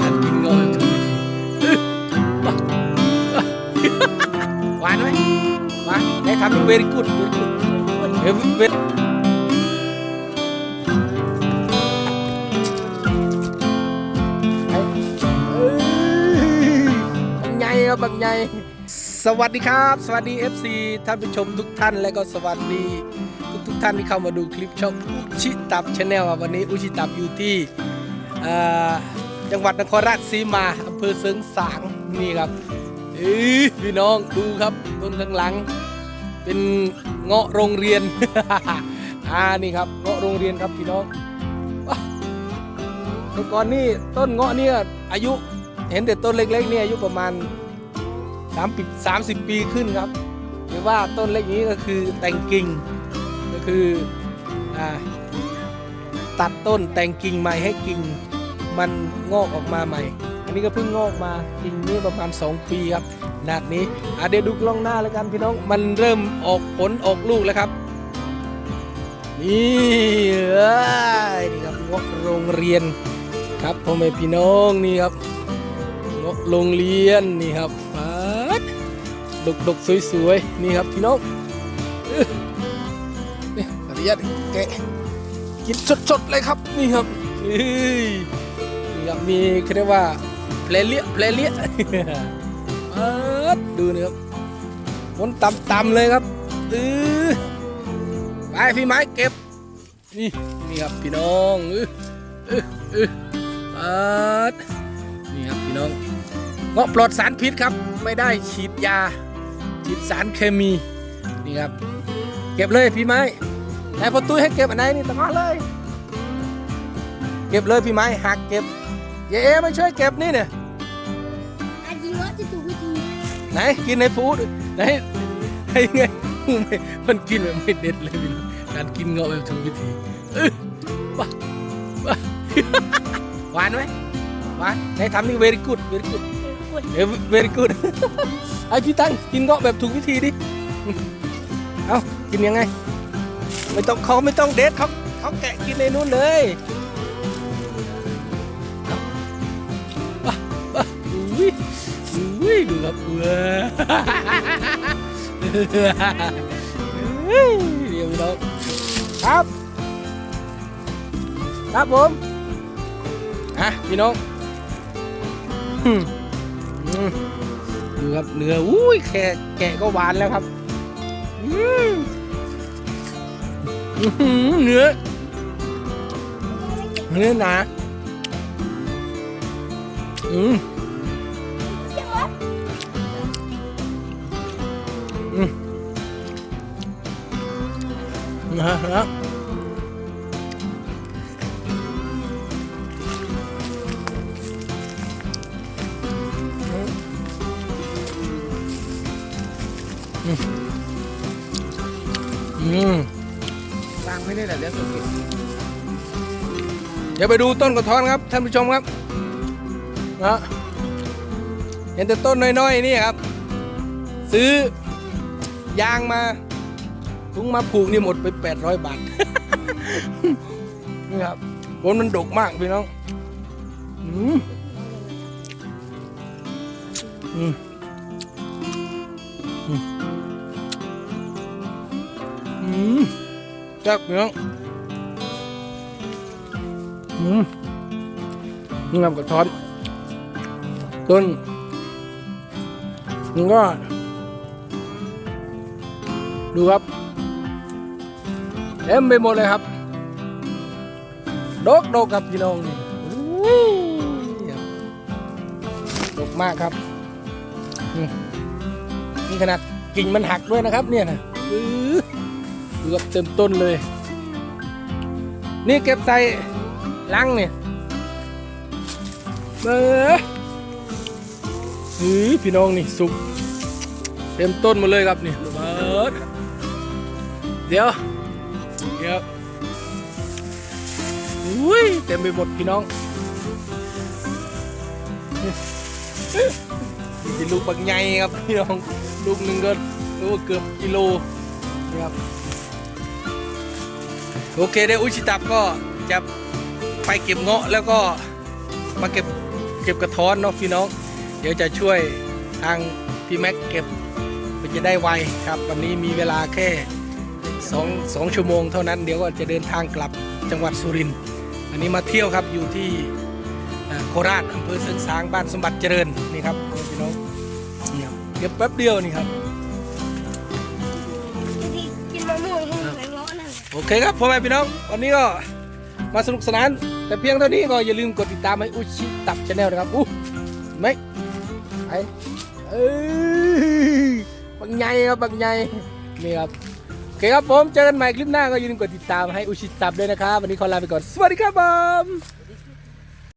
การกินงาะแบบถูกวิธีหวานไหมหวานได้ทำ very good very good เออ very เอ้ยบังใหญ่ครับบังใหญ่สวัสดีครับ สวัสดี FC ท่านผู้ชมทุกท่านและก็สวัสดี ทุกทุกท่านที่เข้ามาดูคลิปช่องอุชิตับชาแนลวันนี้อุชิตับอยู่ที่อ่อ จังหวัดนครราชสีมาอำเภอเสริงสางนี่ครับพี่น้องดูครับต้นข้างหลัง เป็นเงาะโรงเรียนอ่านี่ครับเงาะโรงเรียนครับพี่น้องแต่ก่อนนี่ต้นเงาะเนี่ยอายุเห็นแต่ต้นเล็กๆเนี่ยอายุประมาณ3ปี30 ปีขึ้นครับหรือว่าต้นเล็กนี้ก็คือแต่งกิ่งก็คืออตัดต้นแต่งกิ่งใหม่ให้กิ่ง มันงอกออกมาใหม่ อันนี้ก็เพิ่งงอกมากิ่งนี้ประมาณ 2 ปีครับขนาดนี้อะเดี๋ยวดูกล้องหน้าแล้วกันพี่น้องมันเริ่มออกผลออกลูกแล้วครับ นี่เอ้ยนี่ครับงอกโรงเรียนครับพ่อแม่พี่น้องนี่ครับงกโรงเรียนนี่ครับดดกดกสวยๆนี่ครับพี่น้องอนี่ขออนุญาตแกะกินสดๆเลยครับนี่ครับเอ้ย ครับมีเขาเรียกว่าเพลเลียเพลเลียดดูนะครับวนต่ำๆเลยครับอือไปพี่ไม้เก็บนี่นี่ครับพี่น้องอืออืออือนี่ครับพี่น้องเงาะปลอดสารพิษครับ ไม่ได้ฉีดยาฉีดสารเคมีนี่ครับ เก็บเลยพี่ไม้นายพอตุ้ยให้เก็บอันไหนนี่ตะง้อเลย เก็บเลยพี่ไม้หักเก็บ เย่เอมาช่วยเก็บนี่เนี่ยอาจริงว่าจะถูกวิธีไหนกินในฟูดไหนให้ไงไม่มันกินแบบไม่เด็ดเลยพี่น้องการกินเงาะแบบถูกวิธีอื้อว้าว้าหวานไหมหวานไหนทำนี่ very good very good คนเออ very good ไอ้พี่ตั้งกินเงาะแบบถูกวิธีดิเอากินยังไง ไม่ต้องเขาไม่ต้องเด็ดเขาเขาแกะกินในนู้นเลย เดี๋ยวพี่น้องครับ ครับผมอะพี่น้องอืมอืมดูครับเนื้ออุ้ยแค่แกะก็หวานแล้วครับอืมอื้อหือเนื้อเนื้อหนาอืม นะฮะอืมวางไม่ได้แหละเรื่องสุกิเดี๋ยวไปดูต้นกระท้อนครับท่านผู้ชมครับนะเห็นแต่ต้นน้อยๆนี่ครับ ซื้อ ยางมาถุงมาผูกนี่หมดไป 800 บาท นี่ครับผลมันดกมากพี่น้องอืมอืมอืมจับพี่น้องอืมนี่ครับกระท้อนต้นมันก็ ดูครับเต็มไปหมดเลยครับดกดกครับพี่น้องนี่อุ้ยครับดกมากครับนี่ขนาดกิ่งมันหักด้วยนะครับ เนี่ยนะอื้อบเต็มต้นเลย นี่เก็บใส่ลังเนี่ยเออหือพี่น้องนี่สุก เต็มต้นหมดเลยครับนี่เบิด ดี๋ยวเดี๋ยวอุ้ยเต็มไปหมดพี่น้องนี่เป็นลูกปักใหญ่ครับพี่น้อง ลูกหนึ่งก็รู้ว่าเกือบกิโลนะครับโอเคเดี๋ยวอุชิตับก็จะไปเก็บเงาะแล้วก็มาเก็บเก็บกระท้อนเนาะพี่น้อง เดี๋ยวจะช่วยทางพี่แม็กเก็บมันจะได้ไวครับ วันนี้มีเวลาแค่ สองสองชั่วโมงเท่านั้นเดี๋ยวก็จะเดินทางกลับจังหวัดสุรินทร์อันนี้มาเที่ยวครับอยู่ที่เอ่อโคราชอำเภอเสริงสางบ้านสมบัติเจริญนี่ครับพี่น้องนี่ครับเก็บแป๊บเดียวนี่ครับที่กินมะม่วงให้หน่อยเงาะนั่นโอเคครับพ่อแม่พี่น้องวันนี้ก็มาสนุกสนาน แต่เพียงเท่านี้ก็อย่าลืมกดติดตามให้อุชิตับชาแนลนะครับอู้ไม่ไอเอ้ยบังใหญ่ครับบังใหญ่นี่ครับโอเคครับผม เจอกันใหม่คลิปหน้าก็อย่าลืมกดติดตามให้อุชิตับด้วยนะครับ วันนี้ขอลาไปก่อน สวัสดีครับผม